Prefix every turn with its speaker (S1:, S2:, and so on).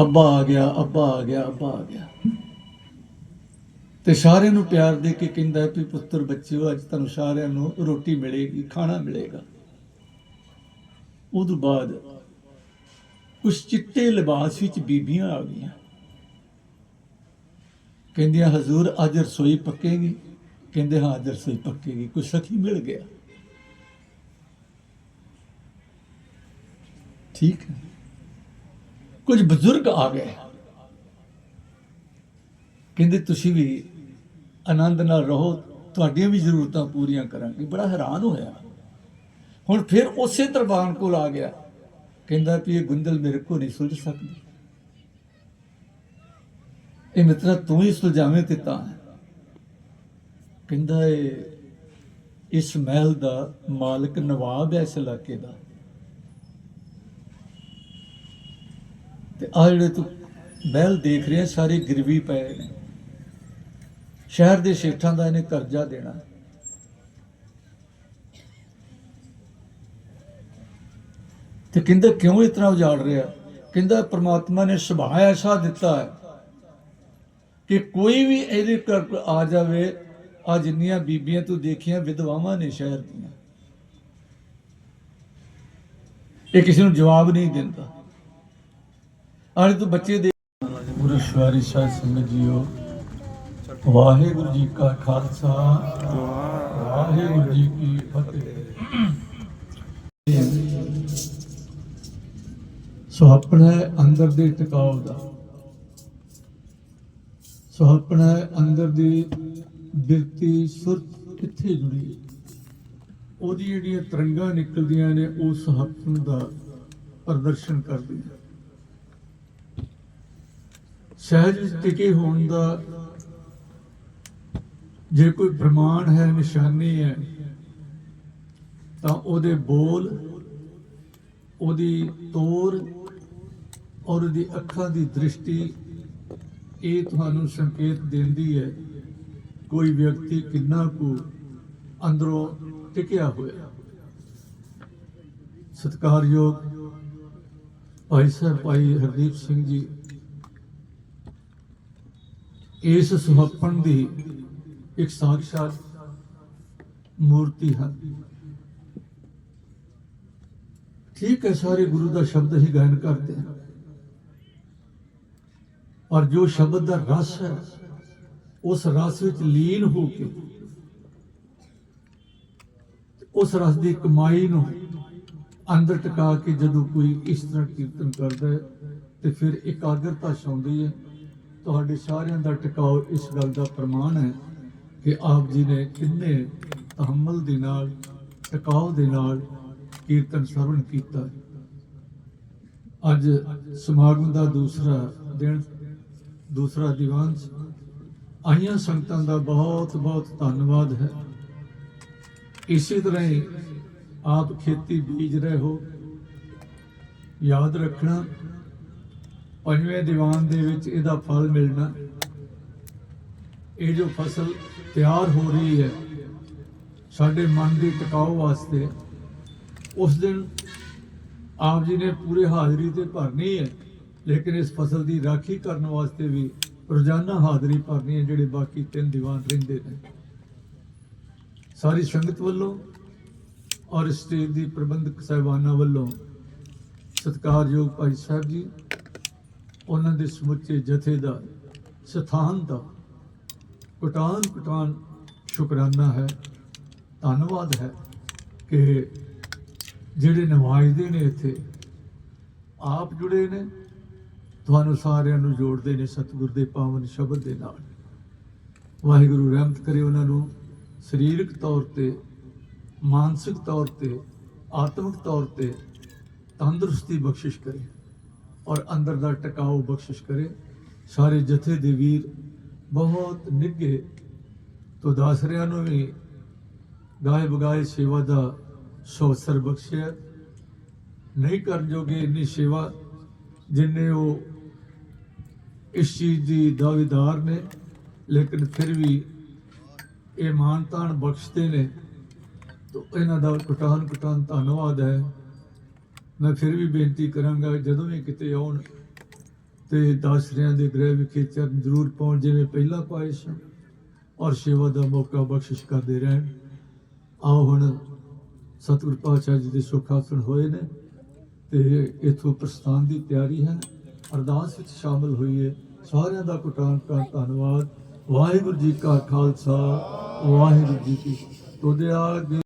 S1: ਅੱਬਾ ਆ ਗਿਆ, ਅੱਬਾ ਆ ਗਿਆ, ਅੱਬਾ ਆ ਗਿਆ। ਤੇ ਸਾਰਿਆਂ ਨੂੰ ਪਿਆਰ ਦੇ ਕੇ ਕਹਿੰਦਾ ਹੈ ਵੀ ਪੁੱਤਰ, ਬੱਚਿਓ, ਅੱਜ ਤੁਹਾਨੂੰ ਸਾਰਿਆਂ ਨੂੰ ਰੋਟੀ ਮਿਲੇਗੀ, ਖਾਣਾ ਮਿਲੇਗਾ। ਉਦੋਂ ਬਾਅਦ ਉਸ ਚਿੱਟੇ ਲਿਬਾਸ ਵਿੱਚ ਬੀਬੀਆਂ ਆ ਗਈਆਂ। ਕਹਿੰਦੀਆਂ ਹਜ਼ੂਰ, ਅੱਜ ਰਸੋਈ ਪੱਕੇਗੀ? ਕਹਿੰਦੇ, ਹਾਂ, ਅੱਜ ਰਸੋਈ ਪੱਕੇਗੀ, ਕੋਈ ਸਖੀ ਮਿਲ ਗਿਆ। ਠੀਕ ਹੈ। ਕੁਝ ਬਜ਼ੁਰਗ ਆ ਗਏ। ਕਹਿੰਦੇ, ਤੁਸੀਂ ਵੀ ਆਨੰਦ ਨਾਲ ਰਹੋ, ਤੁਹਾਡੀਆਂ ਵੀ ਜ਼ਰੂਰਤਾਂ ਪੂਰੀਆਂ ਕਰਾਂਗੇ। ਬੜਾ ਹੈਰਾਨ ਹੋਇਆ। ਹੁਣ ਫਿਰ ਉਸੇ ਦਰਬਾਨ ਕੋਲ ਆ ਗਿਆ। ਕਹਿੰਦਾ ਵੀ ਇਹ ਗੁੰਦਲ ਮੇਰੇ ਕੋ ਨਹੀਂ ਸੁਲਝ ਸਕਦੀ। ਇਹ ਮਿੱਤਰਾ, ਤੂੰ ਹੀ ਸੁਲਝਾਵੇਂ ਤੇ ਤਾਂ ਕਹਿੰਦਾ, ਇਹ ਇਸ ਮਹਿਲ ਦਾ ਮਾਲਕ ਨਵਾਬ ਹੈ ਇਸ ਇਲਾਕੇ ਦਾ। ਤੇ ਆ ਜਿਹੜੇ ਤੂੰ ਮਹਿਲ ਦੇਖ ਰਿਹਾ, ਸਾਰੇ ਗਿਰਵੀ ਪਏ ਨੇ। ਸ਼ਹਿਰ ਦੇ ਸ਼ੇਠਾਂ ਦਾ ਇਹਨੇ ਕਰਜ਼ਾ ਦੇਣਾ। ਤੇ ਕਹਿੰਦਾ, ਕਿਉਂ ਇਸ ਤਰ੍ਹਾਂ ਉਜਾੜ ਰਿਹਾ? ਕਹਿੰਦਾ, ਪ੍ਰਮਾਤਮਾ ਨੇ ਸੁਭਾਅ ਐਸਾ ਦਿੱਤਾ ਹੈ ਕਿ ਕੋਈ ਵੀ ਇਹਦੇ ਘਰ ਆ ਜਾਵੇ, ਆ ਜਿੰਨੀਆਂ ਬੀਬੀਆਂ ਤੂੰ ਦੇਖੀਆਂ, ਵਿਧਵਾਵਾਂ ਨੇ ਸ਼ਹਿਰ ਦੀਆਂ। ਇਹ ਕਿਸੇ ਨੂੰ ਜਵਾਬ ਨਹੀਂ ਦਿੰਦਾ। ਆਲੇ ਤੂੰ ਬੱਚੇ ਦੇ ਗੁਰੂ ਸ਼ਵਾਰੀ ਸਾਹਿਬ ਸਮਝਿਓ ਵਾਹਿਗੁਰੂ ਜੀ ਕਾ ਖਾਲਸਾ, ਵਾਹਿਗੁਰੂ ਜੀ ਕੀ ਫਤਿਹ। ਸੁਹੱਪਣਾ ਹੈ ਅੰਦਰ ਦੇ ਟਿਕਾਉ ਦਾ ਸੁਹੱਪਣਾ ਹੈ ਅੰਦਰ ਦੀ ਬਿਰਤੀ ਸੁਰਤ ਕਿੱਥੇ ਜੁੜੀ ਹੈ? ਉਹਦੀ ਜਿਹੜੀਆਂ ਤਰੰਗਾਂ ਨਿਕਲਦੀਆਂ ਨੇ ਉਹ ਸੁਹੱਪਣ ਦਾ ਪ੍ਰਦਰਸ਼ਨ ਕਰਦੀਆਂ ਸਹਿਜ ਵਿੱਚ ਟਿਕੇ ਹੋਣ ਦਾ ਜੇ ਕੋਈ ਪ੍ਰਮਾਣ ਹੈ, ਨਿਸ਼ਾਨੀ ਹੈ, ਤਾਂ ਉਹਦੇ ਬੋਲ, ਉਹਦੀ ਤੋਰ ਔਰ ਉਹਦੀ ਅੱਖਾਂ ਦੀ ਦ੍ਰਿਸ਼ਟੀ ਇਹ ਤੁਹਾਨੂੰ ਸੰਕੇਤ ਦਿੰਦੀ ਹੈ। ਕੋਈ ਵਿਅਕਤੀ ਕਿੰਨਾ ਕੁ ਅੰਦਰੋਂ ਟਿਕਿਆ ਹੋਇਆ। ਸਤਿਕਾਰਯੋਗ ਭਾਈ ਸਾਹਿਬ, ਭਾਈ ਹਰਦੀਪ ਸਿੰਘ ਜੀ ਇਸ ਸੁਹੱਪਣ ਦੀ ਇੱਕ ਸਾਖਸ਼ਾਤ ਮੂਰਤੀ ਹੈ। ਠੀਕ ਹੈ, ਸਾਰੇ ਗੁਰੂ ਦਾ ਸ਼ਬਦ ਹੀ ਗਾਇਨ ਕਰਦੇ ਹਨ ਔਰ ਜੋ ਸ਼ਬਦ ਦਾ ਰਸ ਹੈ, ਉਸ ਰਸ ਵਿੱਚ ਲੀਨ ਹੋ ਕੇ, ਉਸ ਰਸ ਦੀ ਕਮਾਈ ਨੂੰ ਅੰਦਰ ਟਿਕਾ ਕੇ ਜਦੋਂ ਕੋਈ ਇਸ ਤਰ੍ਹਾਂ ਕੀਰਤਨ ਕਰਦਾ ਹੈ, ਤੇ ਫਿਰ ਇਕਾਗਰਤਾ ਛਾਉਂਦੀ ਹੈ ਤੁਹਾਡੇ ਸਾਰਿਆਂ ਦਾ ਟਿਕਾਓ ਇਸ ਗੱਲ ਦਾ ਪ੍ਰਮਾਣ ਹੈ ਕਿ ਆਪ ਜੀ ਨੇ ਕਿੰਨੇ ਤਹਮਲ ਦੇ ਨਾਲ, ਟਿਕਾਓ ਦੇ ਨਾਲ ਕੀਰਤਨ ਸਰਵਣ ਕੀਤਾ ਅੱਜ ਸਮਾਗਮ ਦਾ ਦੂਸਰਾ ਦਿਨ, ਦੂਸਰਾ ਦੀਵਾਨ ਆਈਆਂ ਸੰਗਤਾਂ ਦਾ ਬਹੁਤ ਬਹੁਤ ਧੰਨਵਾਦ ਹੈ। ਇਸੇ ਤਰ੍ਹਾਂ ਹੀ ਆਪ ਖੇਤੀ ਬੀਜ ਰਹੇ ਹੋ। ਯਾਦ ਰੱਖਣਾ ਪੰਜਵੇਂ ਦੀਵਾਨ ਦੇ ਵਿੱਚ ਇਹਦਾ ਫਲ ਮਿਲਣਾ। ਇਹ ਜੋ ਫਸਲ ਤਿਆਰ ਹੋ ਰਹੀ ਹੈ, ਸਾਡੇ ਮਨ ਦੀ ਟਿਕਾਓ ਵਾਸਤੇ, ਉਸ ਦਿਨ ਆਪ ਜੀ ਨੇ ਪੂਰੇ ਹਾਜ਼ਰੀ ਤੇ ਭਰਨੀ ਹੈ, ਲੇਕਿਨ ਇਸ ਫਸਲ ਦੀ ਰਾਖੀ ਕਰਨ ਵਾਸਤੇ ਵੀ ਰੋਜ਼ਾਨਾ ਹਾਜ਼ਰੀ ਭਰਨੀ ਹੈ, ਜਿਹੜੇ ਬਾਕੀ ਤਿੰਨ ਦੀਵਾਨ ਰਹਿੰਦੇ ਨੇ। ਸਾਰੀ ਸੰਗਤ ਵੱਲੋਂ ਔਰ ਸਟੇਜ ਦੀ ਪ੍ਰਬੰਧਕ ਸਾਹਿਬਾਨਾਂ ਵੱਲੋਂ ਸਤਿਕਾਰਯੋਗ ਭਾਈ ਸਾਹਿਬ ਜੀ ਉਹਨਾਂ ਦੇ ਸਮੁੱਚੇ ਜਥੇ ਦਾ, ਸਥਾਨ ਦਾ ਕਟਾਨ ਕਟਾਨ ਸ਼ੁਕਰਾਨਾ ਹੈ, ਧੰਨਵਾਦ ਹੈ ਕਿ ਜਿਹੜੇ ਨਮਾਜਦੇ ਨੇ ਇੱਥੇ ਆਪ ਜੁੜੇ ਨੇ, ਤੁਹਾਨੂੰ ਸਾਰਿਆਂ ਨੂੰ ਜੋੜਦੇ ਨੇ ਸਤਿਗੁਰ ਦੇ ਪਾਵਨ ਸ਼ਬਦ ਦੇ ਨਾਲ। ਵਾਹਿਗੁਰੂ ਰਹਿਮਤ ਕਰੇ ਉਹਨਾਂ ਨੂੰ ਸਰੀਰਕ ਤੌਰ ਤੇ, ਮਾਨਸਿਕ ਤੌਰ ਤੇ, ਆਤਮਿਕ ਤੌਰ ਤੇ ਤੰਦਰੁਸਤੀ ਬਖਸ਼ਿਸ਼ ਕਰੇ। ਔਰ ਅੰਦਰ ਦਾ ਟਿਕਾਓ ਬਖਸ਼ਿਸ਼ ਕਰੇ। ਸਾਰੇ ਜਥੇ ਦੇ ਵੀਰ ਬਹੁਤ ਨਿੱਘੇ ਤੋਂ ਦਾਸਰਿਆਂ ਨੂੰ ਵੀ ਗਾਏ ਬਗਾਏ ਸੇਵਾ ਦਾ ਸੋਸਰ ਬਖਸ਼ਿਆ। ਨਹੀਂ ਕਰਨ ਜੋਗੇ ਇੰਨੀ ਸੇਵਾ ਜਿੰਨੇ ਉਹ ਇਸ ਚੀਜ਼ ਦੀ ਦਾਅਵੇਦਾਰ ਨੇ, ਲੇਕਿਨ ਫਿਰ ਵੀ ਇਹ ਮਾਨਤਾਨ ਬਖਸ਼ਦੇ ਨੇ। ਤਾਂ ਇਹਨਾਂ ਦਾ ਕਟਾਨ ਕਟਾਨ ਧੰਨਵਾਦ ਹੈ। ਮੈਂ ਫਿਰ ਵੀ ਬੇਨਤੀ ਕਰਾਂਗਾ, ਜਦੋਂ ਵੀ ਕਿਤੇ ਆਉਣ ਤੇ ਦਾਸਰਿਆਂ ਦੇ ਗ੍ਰਹਿ ਵਿਖੇ ਚਰਨ ਜ਼ਰੂਰ ਪਹੁੰਚ ਜਿਵੇਂ ਪਹਿਲਾਂ ਪਾਏ ਔਰ ਸੇਵਾ ਦਾ ਮੌਕਾ ਬਖਸ਼ਿਸ਼ ਕਰਦੇ ਰਹਿਣ। ਆਓ ਹੁਣ ਸਤਿਗੁਰ ਪਾਤਸ਼ਾਹ ਜੀ ਦੇ ਸੁਖ ਆਸਣ ਹੋਏ ਨੇ ਤੇ ਇਥੋਂ ਪ੍ਰਸਥਾਨ ਦੀ ਤਿਆਰੀ ਹੈ। ਅਰਦਾਸ ਵਿੱਚ ਸ਼ਾਮਲ ਹੋਈਏ। ਸਾਰਿਆਂ ਦਾ ਕੁਟਾਨ ਕਾ ਧੰਨਵਾਦ। ਵਾਹਿਗੁਰੂ ਜੀ ਕਾ ਖਾਲਸਾ, ਵਾਹਿਗੁਰੂ ਜੀ ਕੀ ਫਤਿਹ।